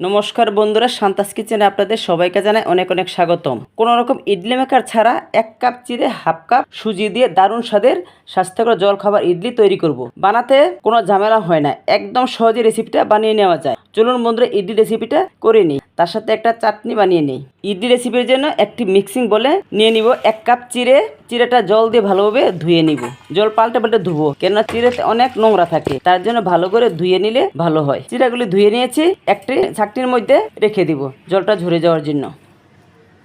নমস্কার বন্ধুরা সান্তাস কিচেনে আপনাদের সবাইকে জানাই অনেক অনেক স্বাগতম কোনো রকম ইডলি মেকার ছাড়া এক কাপ চিরে হাফ কাপ সুজি দিয়ে দারুণ স্বাদের স্বাস্থ্যকর জল খাবার ইডলি তৈরি করব। বানাতে কোনো ঝামেলা হয় না, একদম সহজে রেসিপিটা বানিয়ে নেওয়া যায় চলুন বন্ধুরা ইডলি রেসিপিটা করে নিই। তার সাথে একটা চাটনি বানিয়ে নিই। ইডলি রেসিপির জন্য একটি মিক্সিং বলে নিয়ে নিব এক কাপ চিড়ে। চিড়েটা জল দিয়ে ভালোভাবে ধুয়ে নিব। জল পাল্টে পাল্টে ধুবো, কেননা চিড়েতে অনেক নোংরা থাকে। তার জন্য ভালো করে ধুয়ে নিলে ভালো হয়। চিড়াগুলি ধুয়ে নিয়েছি, একটি ছাকটির মধ্যে রেখে দিব জলটা ঝরে যাওয়ার জন্য।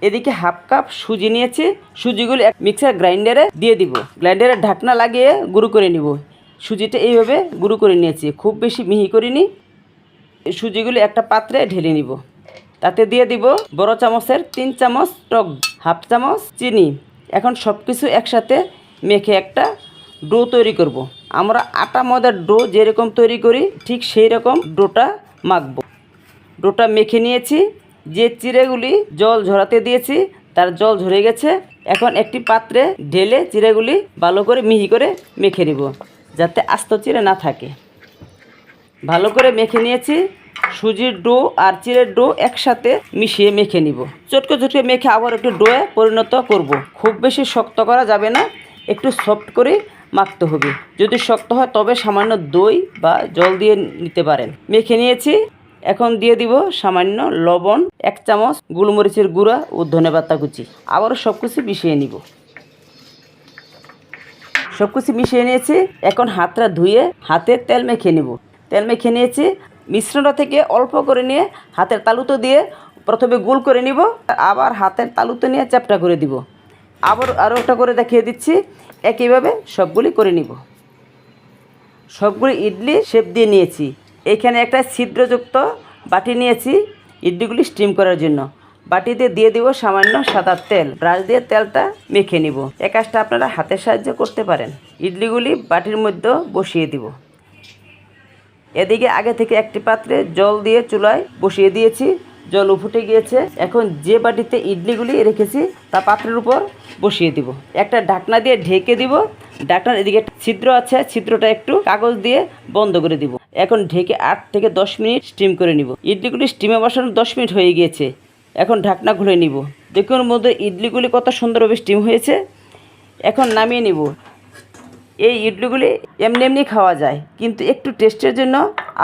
এদিকে হাফ কাপ সুজি নিয়েছি। সুজিগুলি এক মিক্সার গ্রাইন্ডারে দিয়ে দিব। গ্রাইন্ডারে ঢাকনা লাগিয়ে গুঁড়ো করে নিব। সুজিটা এইভাবে গুঁড়ো করে নিয়েছি। খুব বেশি মিহি করিনি। সুজিগুলি একটা পাত্রে ঢেলে নিব। তাতে দিয়ে দিব বড় চামচের তিন চামচ টক হাফ চামচ চিনি। এখন সব কিছু একসাথে মেখে একটা ডো তৈরি করব। আমরা আটা ময়দার ডো যেরকম তৈরি করি, ঠিক সেই রকম ডোটা মাখবো। ডোটা মেখে নিয়েছি। যে চিড়েগুলি জল ঝরাতে দিয়েছি, তার জল ঝরে গেছে। এখন একটি পাত্রে ঢেলে চিড়েগুলি ভালো করে মিহি করে মেখে নিব, যাতে আস্ত চিড়ে না থাকে। ভালো করে মেখে নিয়েছি। সুজির ডো আর চিড়ের ডো একসাথে মিশিয়ে মেখে নিব। চটকে চটকে মেখে আবার একটু ডোয়ে পরিণত করব। খুব বেশি শক্ত করা যাবে না, একটু সফট করে মাখতে হবে। যদি শক্ত হয় তবে সামান্য দই বা জল দিয়ে নিতে পারেন। মেখে নিয়েছি। এখন দিয়ে দিব সামান্য লবণ, এক চামচ গুলমরিচের গুঁড়া ও ধনেপাতা কুচি। আবারও সব কিছু মিশিয়ে নিব। সব কিছু মিশিয়ে নিয়েছি। এখন হাতটা ধুয়ে হাতে তেল মেখে নিব। তেল মেখে নিয়েছি। মিশ্রণটা থেকে অল্প করে নিয়ে হাতের তালুতো দিয়ে প্রথমে গোল করে নিব, আবার হাতের তালুতে নিয়ে চ্যাপটা করে দিব। আবার আরও একটা করে দেখিয়ে দিচ্ছি, একইভাবে সবগুলি করে নিব। সবগুলি ইডলি শেপ দিয়ে নিয়েছি। এখানে একটা ছিদ্রযুক্ত বাটি নিয়েছি ইডলিগুলি স্টিম করার জন্য। বাটিতে দিয়ে দিব সামান্য সাদা তেল। ব্রাশ দিয়ে তেলটা মেখে নিব। এ কাজটা আপনারা হাতের সাহায্যে করতে পারেন। ইডলিগুলি বাটির মধ্যে বসিয়ে দিব। এদিকে আগে থেকে একটি পাত্রে জল দিয়ে চুলায় বসিয়ে দিয়েছি। জল উফুটে গিয়েছে। এখন যে বাটিতে ইডলিগুলি রেখেছি, তা পাত্রের উপর বসিয়ে দিব। একটা ঢাকনা দিয়ে ঢেকে দিব। ঢাকনার এদিকে ছিদ্র আছে, ছিদ্রটা একটু কাগজ দিয়ে বন্ধ করে দিব। এখন ঢেকে আট থেকে দশ মিনিট স্টিম করে নিব। ইডলিগুলি স্টিমে বসানো দশ মিনিট হয়ে গিয়েছে। এখন ঢাকনা খুলে নিব। দেখুন মধ্যে ইডলিগুলি কত সুন্দরভাবে স্টিম হয়েছে। এখন নামিয়ে নিব। এই ইডলিগুলি এমনি এমনি খাওয়া যায়। কিন্তু একটু টেস্টের জন্য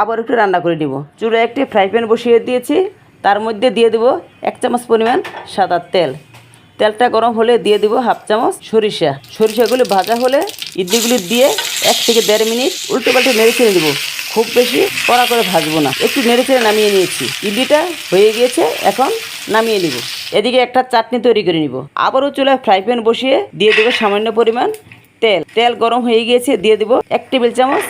আবার একটু রান্না করে নিব। চুলায় একটি ফ্রাই প্যান বসিয়ে দিয়েছি। তার মধ্যে দিয়ে দেবো এক চামচ পরিমাণ সাদা তেল। তেলটা গরম হলে দিয়ে দেবো হাফ চামচ সরিষা। সরিষাগুলি ভাজা হলে ইডলিগুলি দিয়ে এক থেকে দেড় মিনিট উল্টে পাল্টে নেড়ে ছেড়ে দেবো খুব বেশি কড়া করে ভাজবো না। একটু নেড়ে ছেড়ে নামিয়ে নিয়েছি। ইডলিটা হয়ে গিয়েছে, এখন নামিয়ে নিব। এদিকে একটা চাটনি তৈরি করে নিব। আবারও চুলায় ফ্রাই প্যান বসিয়ে দিয়ে দেবো সামান্য পরিমাণ তেল। তেল গরম হয়ে গিয়েছে, দিয়ে দেবো এক টেবিল চামচ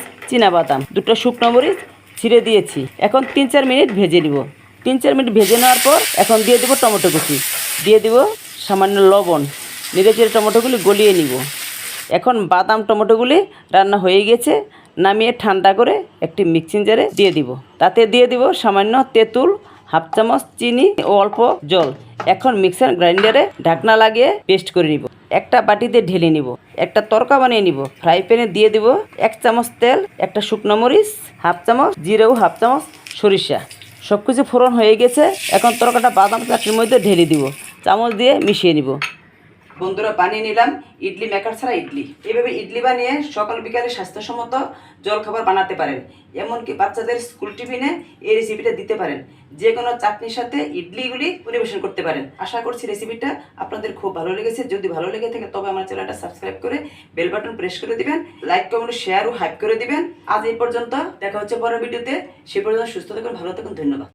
বাদাম। দুটো শুকনো মরিচ ছিঁড়ে দিয়েছি। এখন তিন চার মিনিট ভেজে নিব। তিন চার মিনিট ভেজে নেওয়ার পর এখন দিয়ে দেবো টমেটো কুচি। দিয়ে দেবো সামান্য লবণ। নেড়ে চেড়ে টমেটোগুলি গলিয়ে নিব। এখন বাদাম টমেটোগুলি রান্না হয়ে গেছে নামিয়ে ঠান্ডা করে একটি মিক্সিং জারে দিয়ে দিব। তাতে দিয়ে দিব সামান্য তেঁতুল, হাফ চামচ চিনি ও অল্প জল। এখন মিক্সার গ্রাইন্ডারে ঢাকনা লাগিয়ে পেস্ট করে নিব। একটা বাটিতে ঢেলে নিব, একটা তরকা বানিয়ে নিব, ফ্রাই প্যানে দিয়ে দিব এক চামচ তেল, একটা শুকনো মরিচ, হাফ চামচ জিরেও হাফ চামচ সরিষা। সব কিছু ফোড়ন হয়ে গেছে, এখন তরকাটা বাদাম চাটনির মধ্যে ঢেলে দিব, চামচ দিয়ে মিশিয়ে নিব। বন্ধুরা বানিয়ে নিলাম, ইডলি মেকার ছাড়া ইডলি। এইভাবে ইডলি বানিয়ে সকাল বিকালে স্বাস্থ্যসম্মত জলখাবার বানাতে পারেন। এমনকি বাচ্চাদের স্কুল টিফিনে এই রেসিপিটা দিতে পারেন। যে কোনো চাটনির সাথে ইডলিগুলি পরিবেশন করতে পারেন। আশা করছি রেসিপিটা আপনাদের খুব ভালো লেগেছে। যদি ভালো লেগে থাকে, তবে আমার চ্যানেলটা সাবস্ক্রাইব করে বেল বাটন প্রেস করে দিবেন। লাইক কমেন্ট শেয়ার ও হাইপ করে দিবেন। আজ এই পর্যন্ত, দেখা হচ্ছে পরের ভিডিওতে সে পর্যন্ত সুস্থ থাকুন, ভালো থাকুন, ধন্যবাদ।